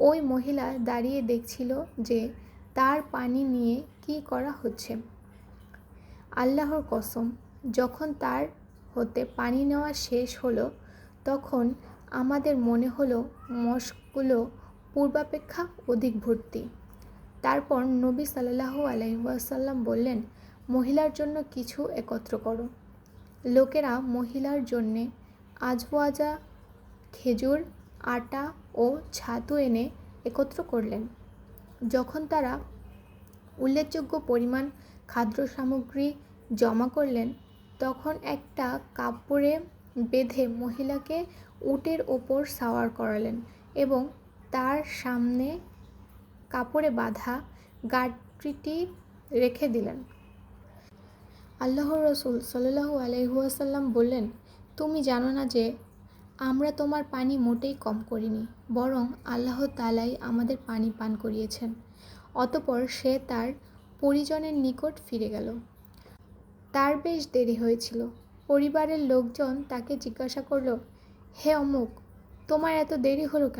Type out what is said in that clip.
ওই মহিলা দাঁড়িয়ে দেখছিল যে তার পানি নিয়ে কী করা হচ্ছে। আল্লাহর কসম, যখন তার হতে পানি নেওয়া শেষ হলো, তখন আমাদের মনে হলো মশগুলো পূর্বাপেক্ষা অধিক ভর্তি। তারপর নবী সাল্লাহু আলহিহাসাল্লাম বললেন, মহিলার জন্য কিছু একত্র করো। লোকেরা মহিলার জন্যে আজওয়াজা খেজুর আটা ও ছাতু এনে একত্র করলেন। যখন তারা উল্লেখযোগ্য পরিমাণ খাদ্য সামগ্রী জমা করলেন, তখন একটা কাপড়ে বেঁধে মহিলাকে উটের ওপর সাওয়ার করালেন এবং তার সামনে কাপড়ে বাঁধা গাড়িটি রেখে দিলেন। আল্লাহ রসুল সাল্লাহু আলহুয়াসাল্লাম বললেন, তুমি জানো না যে আমরা তোমার পানি মোটেই কম করিনি, বরং আল্লাহ তালাই আমাদের পানি পান করিয়েছেন। অতপর সে তার পরিজনের নিকট ফিরে গেল। তার বেশ দেরি হয়েছিল। পরিবারের লোকজন তাকে জিজ্ঞাসা করল, হে অমুক, তোমার এত দেরি হলো কেন?